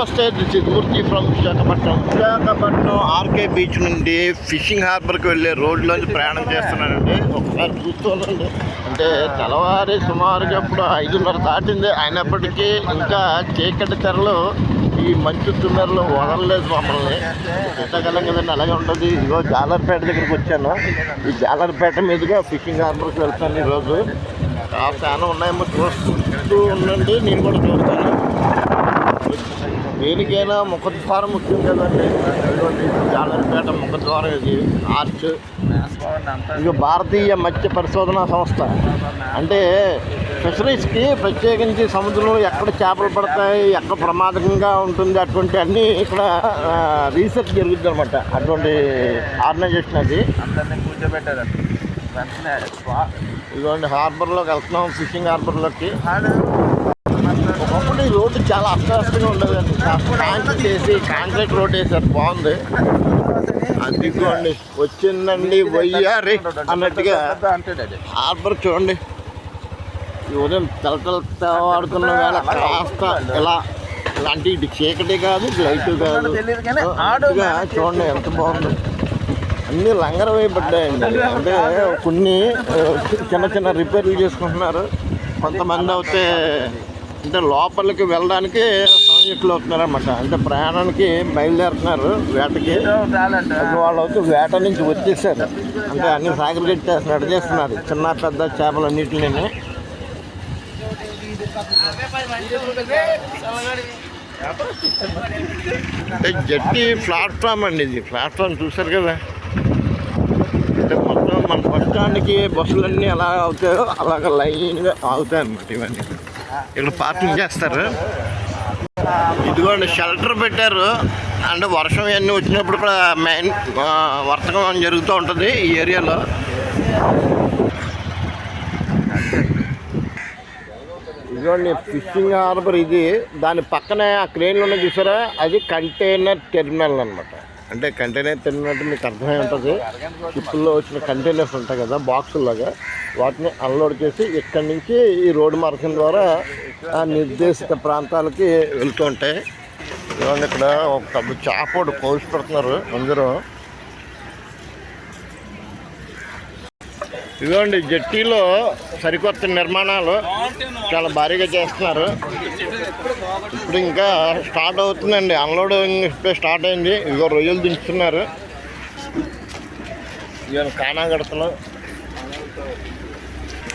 నమస్తే this is Murthy from Visakhapatnam. Visakhapatnam RK beach నుండి fishing హార్బర్కి వెళ్ళే రోడ్లోంచి ప్రయాణం చేస్తున్నానండి. ఒకసారి చూస్తున్నాండి అంటే తెల్లవారి సుమారుగా ఇప్పుడు ఐదున్నర దాటింది. అయినప్పటికీ ఇంకా చీకటి తెరలు ఈ మంచు తుమ్మెరలు వదలలేదు మమ్మల్ని. ఎంతకాలం కదండి అలాగే ఉంటుంది. ఇదిగో జాలర్పేట దగ్గరికి వచ్చాను. ఈ జాలర్పేట మీదుగా ఫిషింగ్ హార్బర్కి వెళ్తాను ఈరోజు. ఆ ఫ్యాన్ ఉన్నాయేమో చూస్తూ ఉండండి. నేను కూడా చూస్తాను. దేనికైనా ముఖద్వారం ముఖ్యం కదండి. జాలర్పేట ముఖద్వారం ఇది ఆర్చ్. ఇక భారతీయ మత్స్య పరిశోధనా సంస్థ. అంటే ఫిషరీస్కి ప్రత్యేకించి సముద్రంలో ఎక్కడ చేపలు పడతాయి ఎక్కడ ప్రమాదకంగా ఉంటుంది అటువంటి అన్నీ ఇక్కడ రీసెర్చ్ జరుగుతుంది అనమాట అటువంటి ఆర్గనైజేషన్ అది. కూర్చోబెట్టారు ఇదిగోండి హార్బర్లోకి వెళ్తున్నాం ఫిషింగ్ హార్బర్లోకి. ఈ రోడ్డు చాలా అస్తవ్యస్తంగా ఉండేదండి కాంక్రీట్ వేసి కాంక్రీట్ రోడ్ వేసారు బాగుంది. అదిగోండి వచ్చిందండి వయ్యారి అన్నట్టుగా హార్బర్ చూడండి. ఈ ఉదయం తలతల ఆడుతున్న వేళ కాస్త ఇలా ఇలాంటి ఇటు చీకటి కాదు లైట్ కాదు. చూడండి ఎంత బాగుంది. అన్ని లంగర వేయబడ్డాయండి. అంటే కొన్ని చిన్న చిన్న రిపేర్లు చేసుకుంటున్నారు. కొంతమంది అయితే అంటే లోపలికి వెళ్ళడానికి సంయుక్తులు అవుతున్నారు అనమాట అంటే ప్రయాణానికి బయలుదేరుతున్నారు వేటకి. వాళ్ళు అయితే వేట నుంచి వచ్చేసారు. అంటే అన్ని సాగరికెట్ చేస్తున్నారు చేస్తున్నారు చిన్న పెద్ద చేపలు అన్నింటినీ. అంటే జట్టి ప్లాట్ఫామ్ అండి ఇది. ప్లాట్ఫామ్ చూసారు కదా? అంటే మొత్తం మన బస్ స్టాండ్కి బస్సులన్నీ ఎలా అవుతాయో అలాగ లైన్గా ఆగుతాయి అన్నమాట ఇవన్నీ. ఇక్కడ పార్కింగ్ చేస్తారు. ఇదిగోండి షెల్టర్ పెట్టారు. అంటే వర్షం ఇవన్నీ వచ్చినప్పుడు కూడా మెయిన్ వర్తకం జరుగుతూ ఉంటుంది ఈ ఏరియాలో. ఇదిగోండి ఫిషింగ్ హార్బర్ ఇది. దాని పక్కనే ఆ క్రేన్లు ఉన్నాయి చూసారా? అది కంటైనర్ టెర్మినల్ అనమాట అంటే కంటైనర్ టెర్మినల్ అంటే మీకు అర్థమై ఉంటుంది. షిప్పుల్లో వచ్చిన కంటైనర్స్ ఉంటాయి కదా బాక్సుల్లాగా వాటిని అన్లోడ్ చేసి ఇక్కడి నుంచి ఈ రోడ్డు మార్గం ద్వారా ఆ నిర్దేశిత ప్రాంతాలకి వెళ్తూ ఉంటాయి. ఇదిగోండి ఇక్కడ ఒక పెద్ద చేపడు కోసి పెడుతున్నారు అందరూ. ఇదిగోండి జట్టీలో సరికొత్త నిర్మాణాలు చాలా భారీగా చేస్తున్నారు. ఇప్పుడు ఇంకా స్టార్ట్ అవుతుందండి. అన్లోడింగ్ ఇప్పుడే స్టార్ట్ అయింది. ఇదిగో రొయ్యలు దించుతున్నారు. ఇవాళ కానా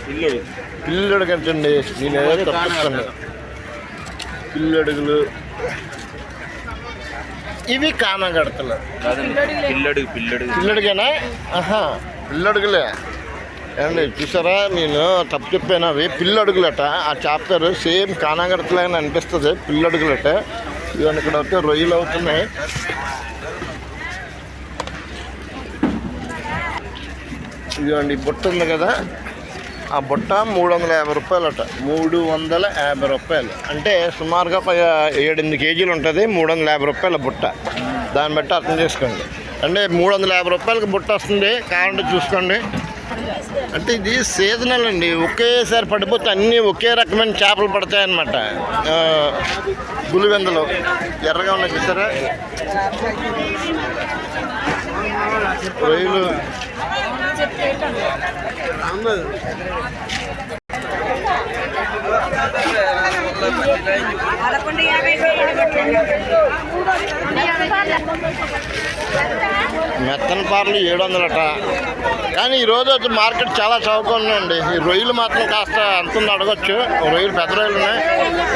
పిల్లడు కట్టండి నేను ఏదో తప్పిస్తాను పిల్లడుగులు ఇవి కానా కడతలు పిల్లడు పిల్లడు పిల్లడికేనా ఆహా. పిల్లడుగులే ఏమండి చూసారా? నేను తప్పు చెప్పాను అవి. పిల్లడుగులట ఆ చాప్టర్ సేమ్ కానాగడతలాగా అనిపిస్తుంది. పిల్లడుగులట ఇవన్నీ ఇక్కడ అయితే రొయ్యలు అవుతున్నాయి. ఇదిగోండి బుట్ట ఉంది కదా? ఆ బుట్ట మూడు వందల యాభై రూపాయలట. మూడు వందల యాభై రూపాయలు. అంటే సుమారుగా ఒక ఏడెనిమిది కేజీలు ఉంటుంది మూడు వందల యాభై రూపాయల బుట్ట. దాన్ని బట్టి అర్థం చేసుకోండి. అంటే మూడు వందల యాభై రూపాయలకి బుట్ట వస్తుంది కావాలంటే చూసుకోండి. అంటే ఇది సీజనల్ అండి ఒకేసారి పడిపోతే అన్నీ ఒకే రకమైన చేపలు పడతాయన్నమాట. ఆ, గులివెందలు ఎర్రగా ఉన్నాయి చూసారా? రొయ్యలు. పదకొండు యాభై మెత్తన పార్లు ఏడు వందలట కానీ ఈ రోజు వచ్చి మార్కెట్ చాలా చౌకగా ఉందండి. ఈ రొయ్యలు మాత్రం కాస్త అంత అడగచ్చు. రొయ్యలు పెద్ద రొయ్యలు ఉన్నాయి.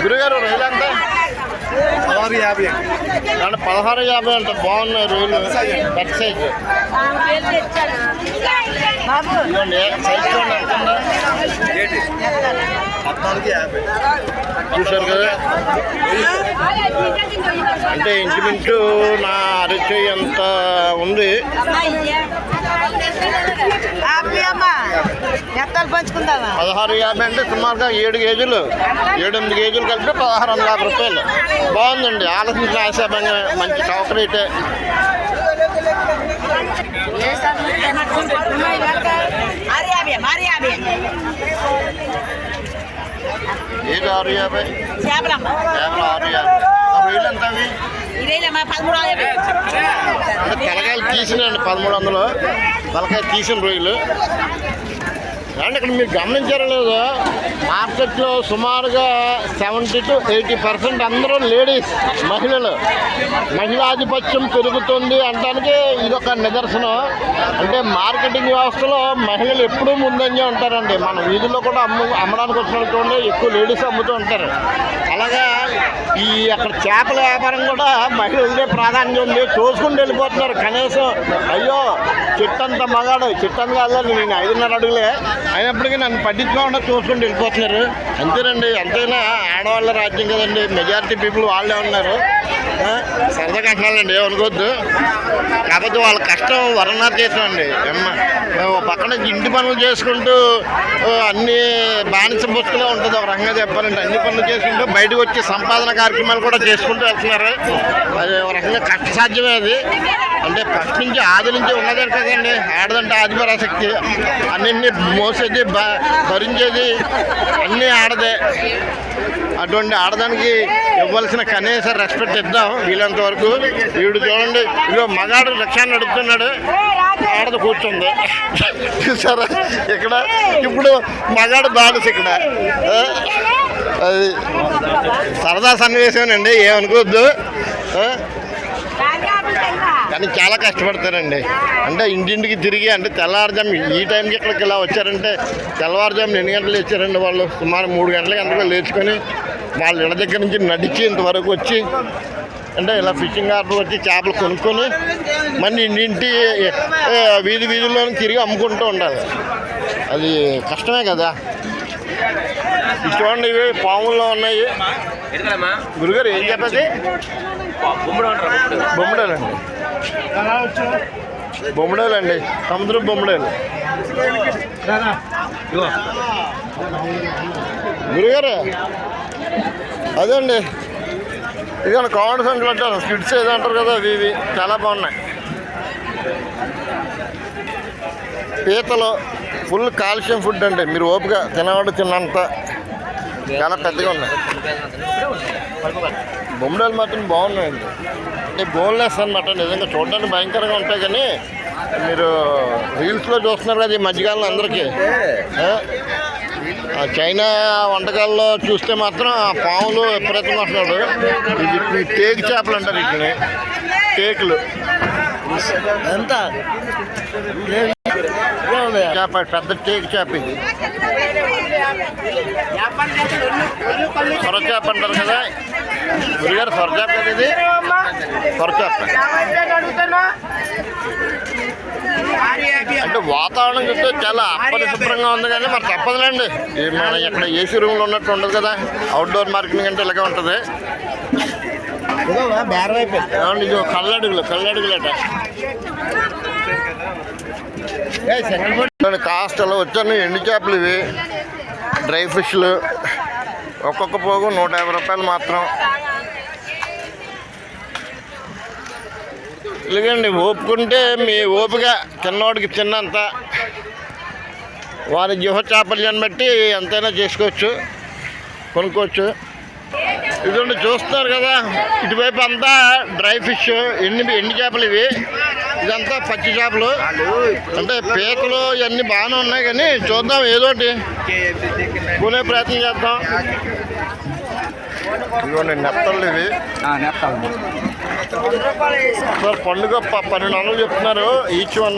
గురుగారు రొయ్యలు అంతా పదహారు యాభై. అంటే పదహారు యాభై అంట బాగున్నాయి రొయ్యలు పెద్ద సైజు. ఎంత. పద్నాలుగు యాభై. చూశారు కదా? అంటే ఇంచుమించు నా అరచేయి అంత ఉంది? పంచుకుందామా? పదహారు యాభై అంటే సుమారుగా ఏడు కేజీలు ఏడు ఎనిమిది కేజీలు కలిపి పదహారు వందల యాభై రూపాయలు. బాగుందండి ఆలోచించిన ఆశాభంగా మంచి చౌక రేటే మరి యాభై మరి యాభై ఏది ఆరు యాభై కేవలం ఆరు యాభై రొయ్యలు ఎంత అవి? తలకాయలు తీసినండి పదమూడు వందలు. తలకాయ తీసిన రొయ్యలు అండ్ ఇక్కడ మీరు గమనించారో లేదో మార్కెట్లో సుమారుగా సెవెంటీ టు ఎయిటీ పర్సెంట్ అందరూ లేడీస్ మహిళలు. మహిళాధిపత్యం పెరుగుతుంది అనడానికి ఇదొక నిదర్శనం. అంటే మార్కెటింగ్ వ్యవస్థలో మహిళలు ఎప్పుడూ ముందంజే ఉంటారండి. మన వీధుల్లో కూడా అమ్ము అమ్మడానికి వచ్చినట్టు చూడండి ఎక్కువ లేడీస్ అమ్ముతూ ఉంటారు. అలాగా ఈ అక్కడ చేపల వ్యాపారం కూడా మహిళలదే ప్రాధాన్యం ఉంది. చూసుకుంటూ వెళ్ళిపోతున్నారు. కనీసం అయ్యో చిట్టంత మగాడు చిట్టంత కాదు నేను ఐదున్నర అడుగులే. అయినప్పటికీ నన్ను పట్టించుకోకుండా చూసుకుంటూ వెళ్ళిపోతున్నారు. అంతేనండి ఎంతైనా ఆడవాళ్ళ రాజ్యం కదండి. మెజారిటీ పీపుల్ వాళ్ళే ఉన్నారు. సరదా సరదాగా అంటున్నానండి ఏమనుకోవద్దు కాకపోతే వాళ్ళ కష్టం వర్ణాలు చేసామండి అమ్మ ఓ పక్కన ఇంటి పనులు చేసుకుంటూ అన్ని బానిస బతుకులో ఉంటుంది ఒక రకంగా చెప్పాలంటే. అన్ని పనులు చేసుకుంటూ బయటకు వచ్చి సంపాదన కార్యక్రమాలు కూడా చేసుకుంటూ వెళ్తున్నారు. అది ఒక రకంగా కష్టసాధ్యమే అది. అంటే ఫస్ట్ నుంచి ఆది నుంచి ఉన్నదే కదండి. ఆడదంటే ఆదిపరాశక్తి. అన్నింటినీ మోసేది బ- భరించేది అన్నీ ఆడదే. అటువంటి ఆడదానికి ఇవ్వాల్సిన కనీస రెస్పెక్ట్ ఇద్దాం వీలంత వరకు. వీడు చూడండి ఇదిగో మగాడు లక్ష్యాన్ని నడుపుతున్నాడు. ఆడద కూర్చుంది. చూసారా? ఇక్కడ ఇప్పుడు మగాడు బానిస ఇక్కడ. అది సరదా సన్నివేశమేనండి ఏమనుకోవద్దు. కానీ చాలా కష్టపడతారండి. అంటే ఇంటింటికి తిరిగి అంటే తెల్లవారుజాము ఈ టైంకి ఇక్కడికి ఇలా వచ్చారంటే తెల్లవారుజాము ఎన్ని గంటలు లేచారండి వాళ్ళు? సుమారు మూడు గంటలకి ఎంతగా లేచుకొని వాళ్ళ ఇళ్ళ దగ్గర నుంచి నడిచి ఇంతవరకు వచ్చి అంటే ఇలా ఫిషింగ్ ఆర్డర్ వచ్చి చేపలు కొనుక్కొని మళ్ళీ ఇంటింటి వీధి వీధుల్లో తిరిగి అమ్ముకుంటూ ఉండాలి. అది కష్టమే కదా. చూడండి ఇవి పాముల్లో ఉన్నాయి. గురుగారు ఏం చెప్పేది? అంటారు బొమ్మడాలండి బొమ్మడాలండి సముద్రం బొమ్మడాలు గురుగారు అదే అండి ఇదిగోండి కామెడీ సంఖ్యలు అంటారు స్కిట్స్ ఏదో అంటారు కదా అవి ఇవి చాలా బాగున్నాయి. పీతలు. ఫుల్ కాల్షియం ఫుడ్ అండి. మీరు ఓపిక తినవాడు తిన్నంత చాలా పెద్దగా ఉన్నాయి బొమ్మడాలు మాత్రం బాగున్నాయండి. అంటే బోన్లెస్ అనమాట నిజంగా చూడడానికి భయంకరంగా ఉంటాయి కానీ మీరు రీల్స్లో చూస్తున్నారు కదా ఈ మధ్యకాలంలో అందరికీ. చైనా వంటకాల్లో చూస్తే మాత్రం ఆ పాములు విపరీతంగా వస్తున్నాడు ఇది టేక్ చేపలు అంటారు వీటిని. టేకులు ఎంత? చేప పెద్ద టేక్ చేప ఇది. సొర చేప అంటారు కదా. గురిగారు సొర చేప కదా ఇది? సొర చేప. అంటే వాతావరణం చూస్తే చాలా అపరిశుభ్రంగా ఉంది కానీ మరి తప్పదులేండి. మన ఇక్కడ ఏసీ రూమ్లో ఉన్నట్టు ఉండదు కదా. అవుట్డోర్ మార్కెటింగ్ అంటే ఇలాగే ఉంటుంది. కళ్ళడుగులు కళ్ళడుగులట. కాస్టలు కాస్ట్ వచ్చాను ఎండు చేపలు ఇవి? డ్రై ఫిష్లు. ఒక్కొక్క పోగు నూట యాభై రూపాయలు మాత్రం. ఇలాగండి ఓపుకుంటే మీ ఓపిక చిన్నవాడికి తిన్నంత. వారి జిహ చాపల్యాన్ని బట్టి ఎంతైనా చేసుకోవచ్చు కొనుక్కోవచ్చు. ఇదండి చూస్తున్నారు కదా ఇటువైపు అంతా డ్రై ఫిష్. ఎండి ఎన్ని చేపలు ఇవి? ఇదంతా పచ్చి చేపలు. అంటే పీతలు ఇవన్నీ బాగానే ఉన్నాయి కానీ చూద్దాం ఏదోటి కొనే ప్రయత్నం చేద్దాం. ఇదిగోండి నెత్తళ్ళు ఇవి. సార్ పండుగ ప- పన్నెండు వందలు చెప్తున్నారు ఈచ్ వన్.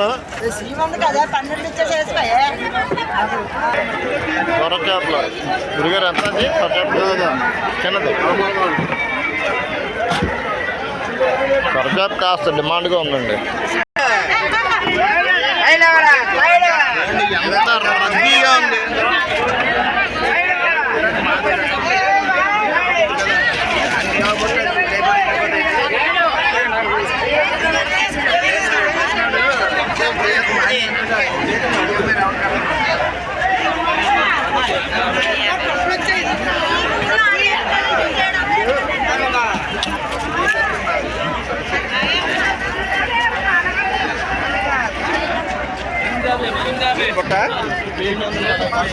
సొర చేపలు. గురుగారు ఎంత చిన్నది. సొర కాస్త డిమాండ్గా ఉందండి. బుట్ట?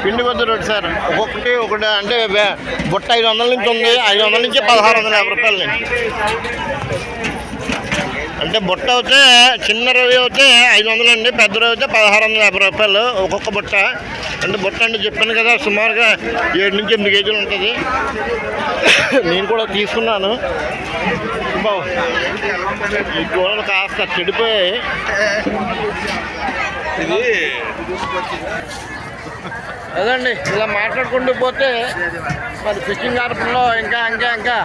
పిండి వద్ద రోడ్డు సార్. ఒక్కొక్కటి ఒకటి అంటే బుట్ట ఐదు వందల నుంచి ఉంది. ఐదు వందల నుంచి పదహారు వందల యాభై రూపాయలు అంటే బుట్ట అయితే చిన్న రవి అయితే ఐదు వందలు అండి పెద్ద రవి అయితే పదహారు వందల యాభై రూపాయలు. ఒక్కొక్క బుట్ట. అంటే బుట్ట అంటే చెప్పాను కదా సుమారుగా ఏడు నుంచి ఎనిమిది కేజీలు ఉంటుంది. నేను కూడా తీసుకున్నాను. బావు. ఈ గోడలు కాస్త చెడిపోయాయి. అదండి ఇలా మాట్లాడుకుంటూ పోతే మరి ఫిషింగ్ ఆర్పంలో ఇంకా ఇంకా ఇంకా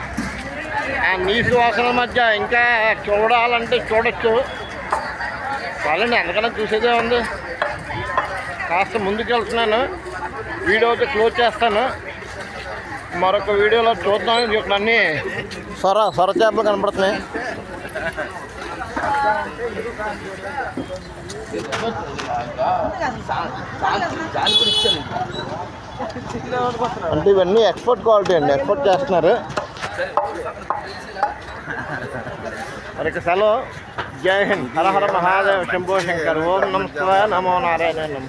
ఆ నీసు వాసన మధ్య ఇంకా చూడాలంటే చూడొచ్చు. వాళ్ళని ఎంతకన్నా చూసేదే ఉంది. కాస్త ముందుకెళ్తున్నాను. వీడియో అయితే క్లోజ్ చేస్తాను. మరొక వీడియోలో చూద్దాం ఇక్కడ అన్ని సొర సొర చేపలు కనపడుతున్నాయి. అంటే ఇవన్నీ ఎక్స్పోర్ట్ క్వాలిటీ అండి. ఎక్స్పోర్ట్ చేస్తున్నారు. మరి సెలవు. జై హింద్. హర హర మహాదేవ. శంభో శంకర్. ఓం నమస్కార నమో నారాయణ నమ.